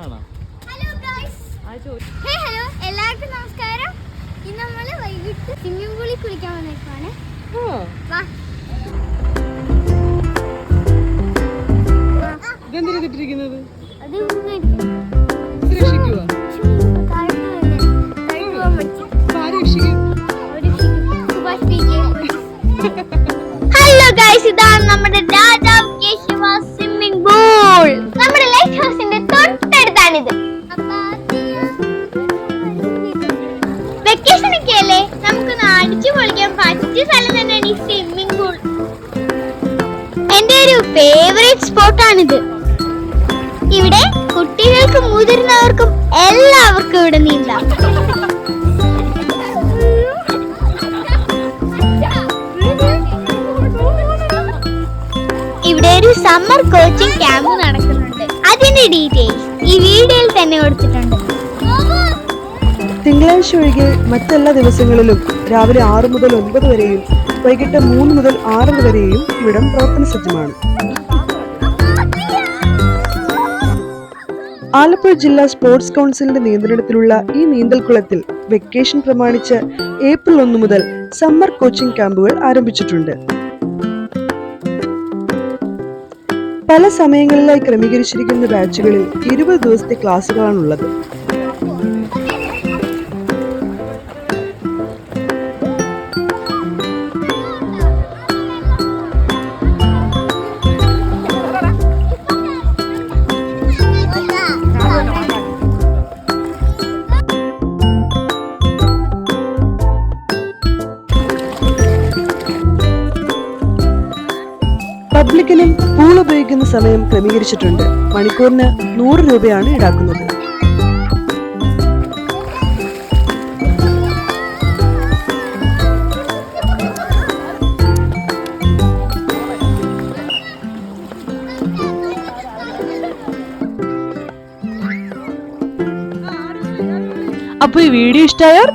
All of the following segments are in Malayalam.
ആണോ? ഹേ ഹലോ എല്ലാവർക്കും നമസ്കാരം. ഇന്ന് നമ്മൾ വൈകിട്ട് സ്വിമ്മിംഗ് പൂളിൽ കുളിക്കാൻ വന്നേക്കുവാണ് വാ. ഇതെന്തിനാ ഹലോ ഗൈസ് ഇതാണ് നമ്മുടെ രാജാവ് കേശവ സ്വിമ്മിംഗ് പൂൾ വെക്കേഷൻ നമുക്കൊന്ന് അടിച്ചു പൊളിക്കാൻ പറ്റിയ സ്ഥലം തന്നെയാണ് ഈ സ്വിമ്മിംഗ് പൂൾ എന്റെ ഒരു ഫേവറേറ്റ് സ്പോട്ടാണിത് ഇവിടെ കുട്ടികൾക്കും മുതിർന്നവർക്കും എല്ലാവർക്കും ഇവിടെ നീന്താം. ഇവിടെ ഒരു സമ്മർ കോച്ചിങ് ക്യാമ്പ് നടക്കുന്നുണ്ട്. അതിന്റെ ഡീറ്റെയിൽസ് ഈ വീഡിയോയിൽ തന്നെ കൊടുത്തിട്ടുണ്ട്. തിങ്കളാഴ്ച ഒഴികെ മറ്റെല്ലാ ദിവസങ്ങളിലും രാവിലെ ആറ് മുതൽ ഒൻപത് വരെയും വൈകിട്ട് മൂന്ന് മുതൽ ആറ് വരെയും ഇവിടം പ്രവർത്തന സജ്ജമാണ്. ആലപ്പുഴ ജില്ലാ സ്പോർട്സ് കൗൺസിലിന്റെ നിയന്ത്രണത്തിലുള്ള ഈ നീന്തൽ കുളത്തിൽ വെക്കേഷൻ പ്രമാണിച്ച് ഏപ്രിൽ ഒന്ന് മുതൽ സമ്മർ കോച്ചിംഗ് ക്യാമ്പുകൾ ആരംഭിച്ചിട്ടുണ്ട്. പല സമയങ്ങളിലായി ക്രമീകരിച്ചിരിക്കുന്ന ബാച്ചുകളിൽ ഇരുപത് ദിവസത്തെ ക്ലാസുകളാണുള്ളത്. പബ്ലിക്കിനും പൂൾ ഉപയോഗിക്കുന്ന സമയം ക്രമീകരിച്ചിട്ടുണ്ട്. മണിക്കൂറിന് നൂറ് രൂപയാണ് ഈടാക്കുന്നത്. അപ്പൊ ഈ വീഡിയോ ഇഷ്ടമായാൽ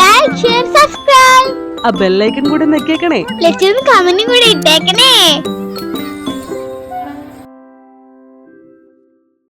ലൈക്ക് ഷെയർ സബ്സ്ക്രൈബ് ആ ബെല്ലൈക്കൺ കൂടെ നെക്കേക്കണേ ലക്ഷ്യം കമന്റും കൂടെ ഇട്ടേക്കണേ.